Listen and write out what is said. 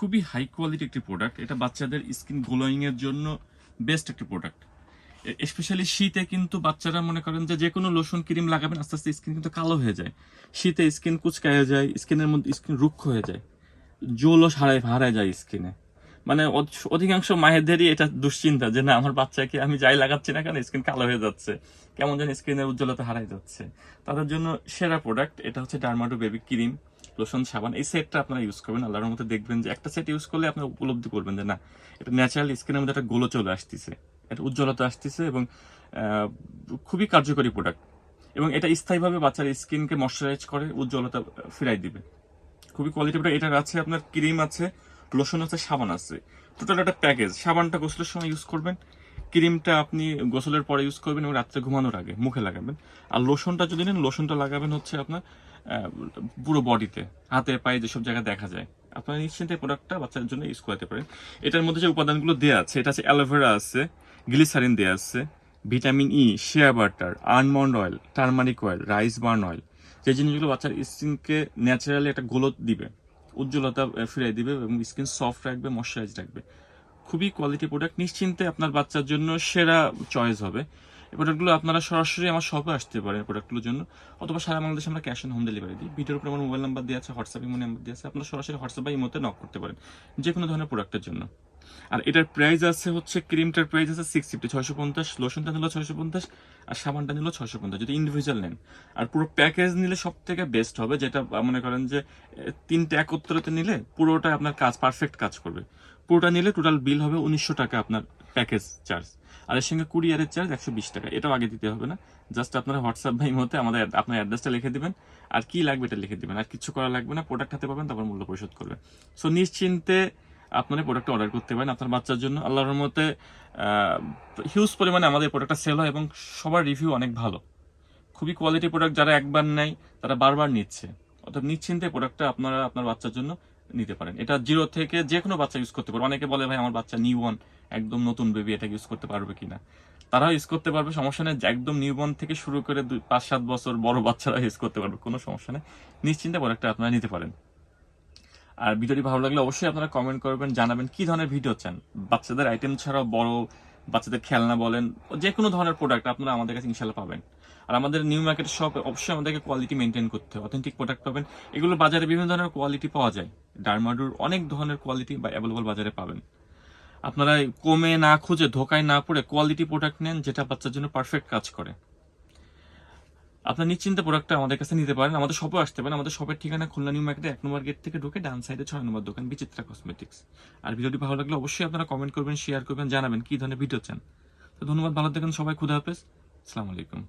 খুবই high quality একটি product এটা বাচ্চাদের স্কিন গ্লোয়িং এর জন্য বেস্ট একটি প্রোডাক্ট স্পেশালি শীতে কিন্তু বাচ্চারা মনে করেন যে যে কোনো লোশন ক্রিম লাগাবেন, আস্তে আস্তে স্কিন কিন্তু কালো হয়ে যায়। শীতে স্কিন কুচকায় যায় স্কিনের মধ্যে স্কিন রুক্ষ হয়ে যায়। জোলও হারায় হারায় যায় স্কিনে মানে অধ- অধিকাংশ মায়েদেরই এটা দুশ্চিন্তা যে না, আমার বাচ্চাকে আমি যাই লাগাচ্ছি না কেন স্কিন কালো হয়ে যাচ্ছে। কেমন যেন স্কিনের উজ্জ্বলতা হারাই যাচ্ছে। তাদের জন্য সেরা প্রোডাক্ট এটা হচ্ছে ডার্মাটো বেবি ক্রিম লোশন সাবান, এই সেটটা আপনারা ইউজ করবেন। আল্লাহর মধ্যে দেখবেন যে একটা সেট ইউজ করলে আপনারা উপলব্ধি করবেন যে না, এটা ন্যাচারাল স্কিনের মধ্যে একটা গোলো চলে আসতেছে। এটা উজ্জ্বলতা আসতেছে এবং খুবই কার্যকরী প্রোডাক্ট এবং এটা স্থায়ীভাবে বাচ্চার স্কিনকে ময়শ্চারাইজ করে, উজ্জ্বলতা ফিরাই দিবে। খুবই কোয়ালিটি প্রোডাক্ট এটার আছে আপনার ক্রিম আছে লোশন আছে, সাবান আছে। টোটাল একটা প্যাকেজ সাবানটা গোসলের সময় ইউজ করবেন। ক্রিমটা আপনি গোসলের পরে ইউজ করবেন এবং রাত্রে ঘুমানোর আগে, মুখে লাগাবেন। আর লোশনটা যদি নেন লোশনটা লাগাবেন হচ্ছে আপনার পুরো বডিতে হাতে পায়ে যেসব জায়গায় দেখা যায়। আপনারা নিশ্চিন্তে প্রোডাক্টটা বাচ্চাদের জন্য ইউজ করতে পারেন। এটার মধ্যে যে উপাদানগুলো দেওয়া আছে, এটা আছে অ্যালোভেরা আছে গ্লিসারিন দেওয়া আছে vitamin E shea butter almond oil turmeric oil rice bran oil যে জিনিসগুলো বাচ্চার স্কিনকে ন্যাচারালি একটা গ্লোথ দিবে, উজ্জ্বলতা ফিরিয়ে দিবে এবং স্কিন সফট রাখবে ময়শ্চারাইজ রাখবে। খুবই কোয়ালিটি প্রোডাক্ট নিশ্চিন্তে আপনার বাচ্চার জন্য সেরা চয়েস হবে। এই প্রোডাক্টগুলো আপনারা সরাসরি আমার শপে আসতে পারেন প্রোডাক্টগুলোর জন্য। অথবা সারা বাংলাদেশে আমরা ক্যাশ অন হোম ডেলিভারি দিই। ভিডিওর উপরে আমার মোবাইল নাম্বার দিয়ে আছে হোয়াটসঅ্যাপ ইমো নাম্বার দেওয়া আছে। আপনারা সরাসরি হোয়াটসঅ্যাপ বা ইমোতে নক করতে পারেন। যে কোনো ধরনের প্রোডাক্টের জন্য। আর এটার প্রাইস আছে হচ্ছে ক্রিমটার প্রাইস আছে সিক্স ফিফটি ছয়শো পঞ্চাশ লোশনটা নিল ছয়শো পঞ্চাশ আর সাবানটা নিল ছয়শো পঞ্চাশ, যদি ইন্ডিভিজুয়াল নেন। আর পুরো প্যাকেজ নিলে সব থেকে বেস্ট হবে, যেটা মনে করেন যে তিনটে একত্রতে নিলে পুরোটা আপনার কাজ পারফেক্ট কাজ করবে। পুরোটা নিলে টোটাল বিল হবে উনিশশো টাকা আপনার প্যাকেজ চার্জ আর এর সঙ্গে কুরিয়ারের চার্জ একশো বিশ টাকা। এটাও আগে দিতে হবে না। জাস্ট আপনারা হোয়াটসঅ্যাপ বা ইমোতে আমাদের আপনার অ্যাড্রেসটা লিখে দিবেন। আর কি লাগবে এটা লিখে দিবেন। আর কিছু করা লাগবে না। প্রোডাক্ট হাতে পাবেন, তারপর মূল্য পরিশোধ করবেন। সো নিশ্চিন্তে আপনারা প্রোডাক্ট অর্ডার করতে পারেন আপনার বাচ্চার জন্য। আল্লাহর রহমতে হিউজ পরিমাণে আমাদের প্রোডাক্টটা সেল হয় এবং সবার রিভিউ অনেক ভালো। খুবই কোয়ালিটি প্রোডাক্ট যারা একবার নেয়, তারা বারবার নিচ্ছে। অর্থাৎ নিশ্চিন্তে প্রোডাক্টটা আপনারা আপনার বাচ্চার জন্য নিতে পারেন। এটা জিরো থেকে যে কোনো বাচ্চা ইউজ করতে পারে অনেকে বলে, ভাই, আমার বাচ্চা নিউ ওয়ান একদম নতুন বেবি এটা ইউজ করতে পারবে কিনা? তারা ইউজ করতে পারবে, সমস্যা নেই। একদম নিউ বর্ন থেকে শুরু করে দুই, পাঁচ, সাত বছর বড় বাচ্চারা ইউজ করতে পারবে, কোনো সমস্যা নেই। নিশ্চিন্তে প্রোডাক্টটা আপনারা নিতে পারেন। আর ভিডিওটি ভালো লাগলে অবশ্যই আপনারা কমেন্ট করবেন, জানাবেন কি ধরনের ভিডিও চান। বাচ্চাদের আইটেম ছাড়াও বড় বাচ্চাদের খেলনা বলেন যে কোনো ধরনের প্রোডাক্ট আপনারা আমাদের কাছে ইনশাল্লাহ পাবেন। আর আমাদের নিউ মার্কেট শপ অবশ্যই আমাদেরকে কোয়ালিটি মেনটেন করতে হবে অথেন্টিক প্রোডাক্ট পাবেন। এগুলো বাজারে বিভিন্ন ধরনের কোয়ালিটি পাওয়া যায়। ডারমাডুর অনেক ধরনের কোয়ালিটি বা অ্যাভেলেবল বাজারে পাবেন। আপনারা কমে না খুঁজে, ধোকায় না পড়ে কোয়ালিটি প্রোডাক্ট নেন, যেটা বাচ্চার জন্য পারফেক্ট কাজ করে। আপনার নিশ্চিন্তে প্রোডাক্টটা আমাদের কাছে নিতে পারেন। আমাদের শপে আসতে পারেন। আমাদের শপের ঠিকানা খুলনা নিউ মার্কেটে এক নম্বর গেট থেকে ঢুকে ডান সাইডে ছয় নম্বর দোকান, বিচিত্রা কসমেটিক্স আর ভিডিওটি ভালো লাগলে অবশ্যই আপনারা কমেন্ট করবেন শেয়ার করবেন, জানাবেন কি ধরনের ভিডিও চান। তো ধন্যবাদ, ভালো থাকেন সবাই, খুদা হাফেজ। আসসালামু আলাইকুম।